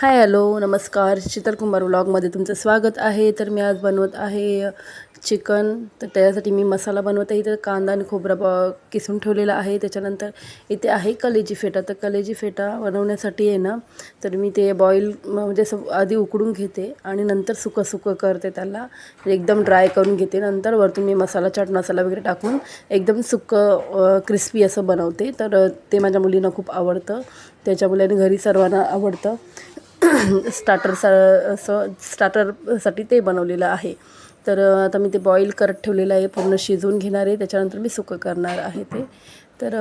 Hi hello नमस्कार. शीतल कुंभार व्लॉगमध्ये तुमचं स्वागत आहे. तर मी आज बनवत आहे चिकन. तर त्यासाठी मी मसाला बनवत. आहे तर कांदा आणि खोबरा ब किसून ठेवलेला आहे. त्याच्यानंतर इथे आहे कलेजी फेटा. तर कलेजी फेटा बनवण्यासाठी आहे ना तर मी ते बॉईल म्हणजे असं आधी उकडून घेते आणि नंतर सुकं सुकं करते त्याला. एकदम ड्राय करून घेते. नंतर वरतून मी मसाला चाट मसाला वगैरे टाकून एकदम सुकं क्रिस्पी असं बनवते. तर ते माझ्या मुलींना खूप आवडतं. त्याच्यामुळे आणि घरी सर्वांना आवडतं. स्टार्टर सा असं स्टार्टरसाठी ते बनवलेलं आहे. तर आता मी ते बॉईल करत ठेवलेलं आहे पूर्ण शिजवून घेणार आहे त्याच्यानंतर मी सुकं करणार आहे ते. तर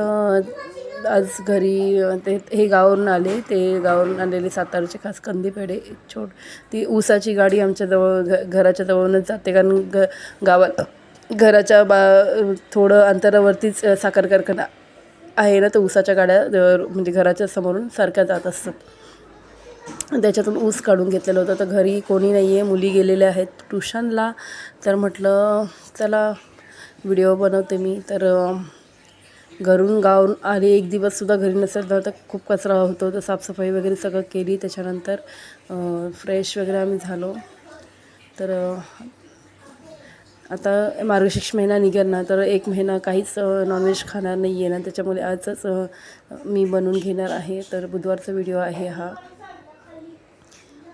आज घरी ते हे गावावरून आले ते गावावरून आलेले सातारचे खास कंदी पेढे छोट ती ऊसाची गाडी आमच्या जवळ घ घराच्या जवळूनच जाते कारण ग गावात घराच्या बा थोडं अंतरावरतीच साखर कारखाना आहे ना तर ऊसाच्या गाड्या म्हणजे घराच्या समोरून सारख्या जात असतात. त्याच्यातून ऊस काढून घेतलेलं होतं. तर घरी कोणी नाही आहे मुली गेलेल्या आहेत. ट्युशनला तर म्हटलं चला व्हिडिओ बनवते मी. तर घरून गावून आले. एक दिवससुद्धा घरी नसेल तर खूप कचरा होतो. तर साफसफाई वगैरे सगळं केली. त्याच्यानंतर फ्रेश वगैरे आम्ही झालो. तर आता मार्गशीर्ष महिना निघेल. ना तर एक महिना काहीच नॉनव्हेज खाणार नाही आहे ना त्याच्यामुळे आजच मी बनवून घेणार आहे. तर बुधवारचा व्हिडिओ आहे हा.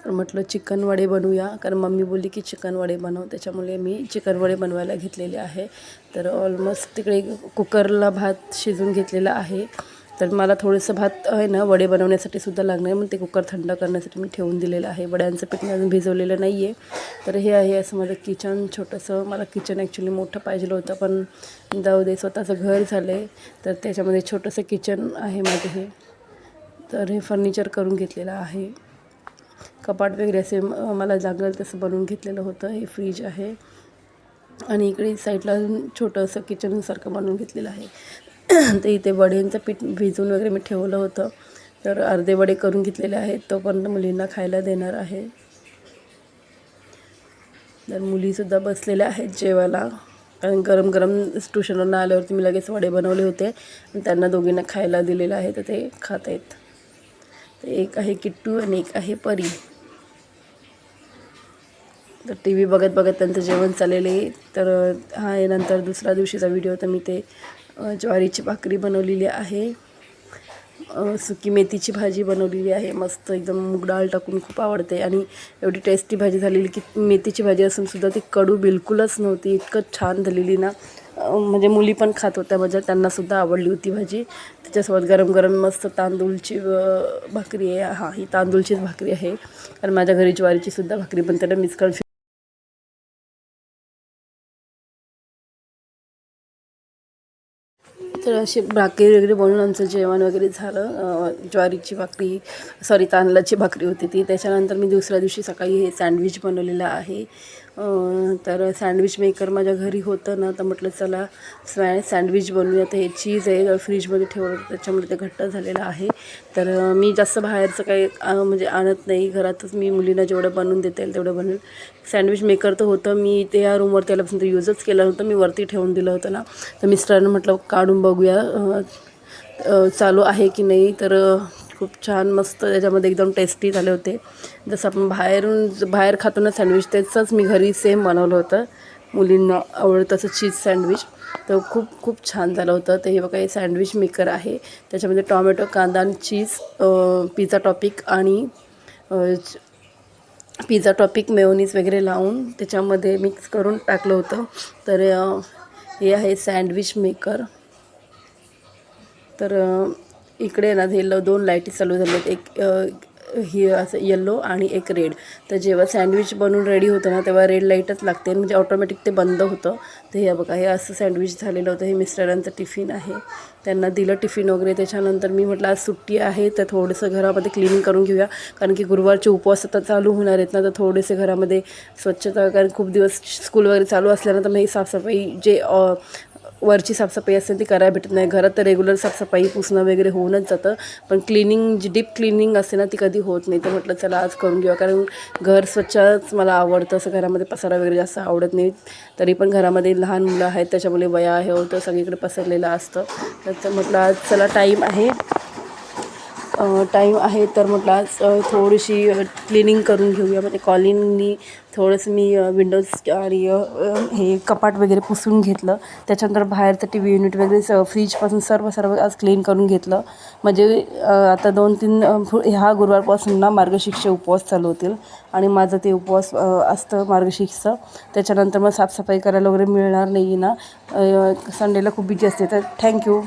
तर म्हटलं चिकन वडे बनवूया. कारण मम्मी बोलली की चिकन वडे बनव. त्याच्यामुळे मी चिकन वडे बनवायला घेतलेले आहे. तर ऑलमोस्ट तिकडे कुकरला भात शिजून घेतलेला आहे. तर मला थोडंसं भात आहे ना वडे बनवण्यासाठी सुद्धा लागणार आहे. मग ते कुकर थंड करण्यासाठी मी ठेवून दिलेलं आहे. वड्यांचं पीठ अजून भिजवलेलं नाही आहे तर हे आहे असं माझं किचन छोटंसं मला किचन ॲक्च्युली मोठं पाहिजे होतं पण जाऊ दे स्वतःचं घर झालं आहे तर त्याच्यामध्ये छोटंसं किचन आहे माझं हे. तर हे फर्निचर करून घेतलेलं आहे. कपाट वगैरे असे मला लागेल तसं बनवून घेतलेलं होतं. हे फ्रीज आहे. आणि इकडे साईडला छोटं असं किचनसारखं बनवून घेतलेलं आहे. तर इथे वड्यांचं पीठ भिजून वगैरे मी ठेवलं होतं. तर अर्धे वडे करून घेतलेले आहेत. तो पण मुलींना खायला देणार आहे. तर मुलीसुद्धा बसलेल्या आहेत जेवायला. कारण गरम गरम ट्युशनवरून आल्यावरती मी लगेच वडे बनवले होते. आणि त्यांना दोघींना खायला दिलेलं आहे. तर ते खात आहेत. एक आहे किट्टू आणि एक आहे परी. तर टी व्ही बघत बघत त्यांचं जेवण चाललेले तर हा नंतर दुसऱ्या दिवशीचा व्हिडिओ. तर मी ते ज्वारीची भाकरी बनवलेली आहे. सुकी मेथीची भाजी बनवलेली आहे. मस्त एकदम मूग डाळ टाकून खूप आवडते. आणि एवढी टेस्टी भाजी झालेली की मेथीची भाजी असूनसुद्धा ती कडू बिलकुलच नव्हती. इतकं छान झालेली ना. म्हणजे मुली पण खात होत्या माझ्या त्यांनासुद्धा आवडली होती भाजी. त्याच्यासोबत गरम गरम मस्त तांदूळची भाकरी आहे. हां ही तांदूळचीच भाकरी आहे. कारण माझ्या घरी ज्वारीचीसुद्धा भाकरी पण त्याला कन्फ्यू तर अशी भाकरी वगैरे बनवून आमचं जेवण वगैरे झालं. ज्वारीची भाकरी सॉरी तांदळाची भाकरी होती ती. त्याच्यानंतर मी दुसऱ्या दिवशी सकाळी हे सँडविच बनवलेलं आहे. तर सँडविच मेकर माझ्या घरी होतं ना तर म्हटलं चला स्वॅ सँडविच बनवूया तर हे चीज आहे फ्रीजमध्ये ठेवलं त्याच्यामुळे ते घट्ट झालेलं आहे. तर मी जास्त बाहेरचं काही म्हणजे आणत नाही. घरातच मी मुलींना जेवढं बनवून देता येईल तेवढं बनवेल. सँडविच मेकर तर होतं. मी ते या रूमवर त्याला यूजच केलं नव्हतं. मी वरती ठेवून दिलं होतं ना. तर मिस्टरांना म्हटलं काढून बघूया चालू आहे की नाही? तर खूप छान मस्त त्याच्यामध्ये एकदम टेस्टी झाले होते. जसं आपण बाहेरून बाहेर खातो ना सँडविच त्याचंच मी घरी सेम बनवलं होतं. मुलींना आवडतं असं चीज सँडविच तर खूप खूप छान झालं होतं. तर हे बघा हे सँडविच मेकर आहे. त्याच्यामध्ये टॉमॅटो कांदा आणि चीज पिझ्झा टॉपिक आणि पिझ्झा टॉपिक मेओनीज वगैरे लावून त्याच्यामध्ये मिक्स करून टाकलं होतं. तर हे आहे सँडविच मेकर तर इकडे ना हे दोन लाईटी चालू झाल्यात. एक ही असं येल्लो आणि एक रेड तर जेव्हा सँडविच बनवून रेडी होतं ना तेव्हा रेड लाईटच लागते. म्हणजे ऑटोमॅटिक ते बंद होतं. तर हे बघा हे असं सँडविच झालेलं होतं. हे मिस्टरांचं टिफिन आहे. त्यांना दिलं टिफिन वगैरे. त्याच्यानंतर मी म्हटलं आज सुट्टी आहे तर थोडंसं घरामध्ये क्लिनिंग करून घेऊया. कारण की गुरुवारचे उपवास आता चालू होणार आहेत ना तर थोडेसे घरामध्ये स्वच्छता कारण खूप दिवस स्कूल वगैरे चालू असल्यानंतर मग ही साफसफाई जे वरची साफसफाई असते ती करायला भेटत नाही. घरात तर रेग्युलर साफसफाई पुसणं वगैरे होऊनच जातं. पण क्लिनिंग जी डीप क्लिनिंग असते ना ती कधी होत नाही. तर म्हटलं चला आज करून घेऊया. कारण घर स्वच्छच मला आवडतं. असं घरामध्ये पसारा वगैरे जास्त आवडत नाही. तरी पण घरामध्ये लहान मुलं आहेत त्याच्यामुळे वया हे होतं. सगळीकडे पसरलेलं असतं. तर म्हटलं आज चला टाईम आहे. टाईम आहे तर म्हटलं आज थोडीशी क्लिनिंग करून घेऊया. म्हणजे कॉलिंगनी थोडंसं मी विंडोज आणि हे कपाट वगैरे पुसून घेतलं. त्याच्यानंतर बाहेरचं टी व्ही युनिट वगैरे स फ्रीजपासून सर्व सर्व आज क्लीन करून घेतलं. म्हणजे आता दोन तीन ह्या गुरुवारपासून ना मार्गशीर्ष उपवास चालू होतील. आणि माझं ते उपवास असतं मार्गशीर्षचं त्याच्यानंतर मग साफसफाई करायला वगैरे मिळणार नाही ना. संडेला खूप बिजी असते. तर थँक्यू